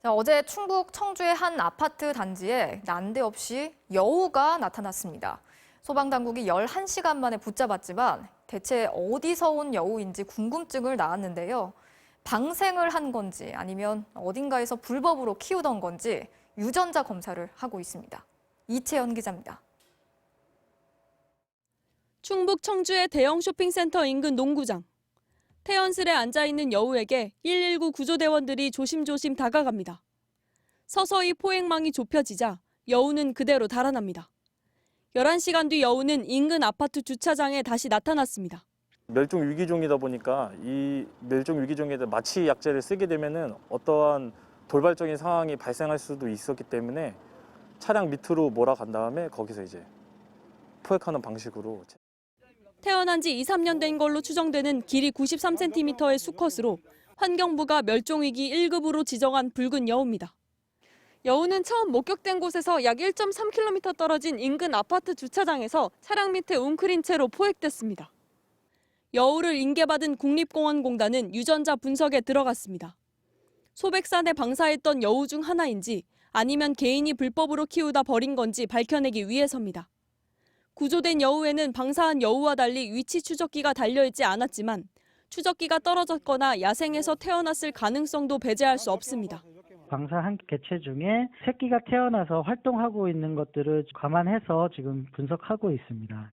자, 어제 충북 청주의 한 아파트 단지에 난데없이 여우가 나타났습니다. 소방당국이 11시간 만에 붙잡았지만 대체 어디서 온 여우인지 궁금증을 낳았는데요. 방생을 한 건지 아니면 어딘가에서 불법으로 키우던 건지 유전자 검사를 하고 있습니다. 이채연 기자입니다. 충북 청주의 대형 쇼핑센터 인근 농구장. 태연슬에 앉아 있는 여우에게 119 구조대원들이 조심조심 다가갑니다. 서서히 포획망이 좁혀지자 여우는 그대로 달아납니다. 11시간 뒤 여우는 인근 아파트 주차장에 다시 나타났습니다. 멸종 위기종이다 보니까 이 멸종 위기종에 대해 마취 약제를 쓰게 되면은 어떠한 돌발적인 상황이 발생할 수도 있었기 때문에 차량 밑으로 몰아간 다음에 거기서 이제 포획하는 방식으로 태어난 지 2, 3년 된 걸로 추정되는 길이 93cm의 수컷으로 환경부가 멸종위기 1급으로 지정한 붉은 여우입니다. 여우는 처음 목격된 곳에서 약 1.3km 떨어진 인근 아파트 주차장에서 차량 밑에 웅크린 채로 포획됐습니다. 여우를 인계받은 국립공원공단은 유전자 분석에 들어갔습니다. 소백산에 방사했던 여우 중 하나인지 아니면 개인이 불법으로 키우다 버린 건지 밝혀내기 위해서입니다. 구조된 여우에는 방사한 여우와 달리 위치 추적기가 달려있지 않았지만 추적기가 떨어졌거나 야생에서 태어났을 가능성도 배제할 수 없습니다. 방사한 개체 중에 새끼가 태어나서 활동하고 있는 것들을 감안해서 지금 분석하고 있습니다.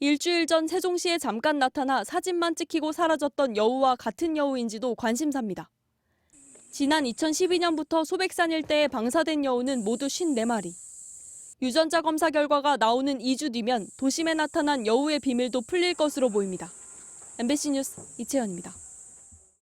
일주일 전 세종시에 잠깐 나타나 사진만 찍히고 사라졌던 여우와 같은 여우인지도 관심사입니다. 지난 2012년부터 소백산 일대에 방사된 여우는 모두 54마리. 유전자 검사 결과가 나오는 2주 뒤면 도심에 나타난 여우의 비밀도 풀릴 것으로 보입니다. MBC 뉴스 이채연입니다.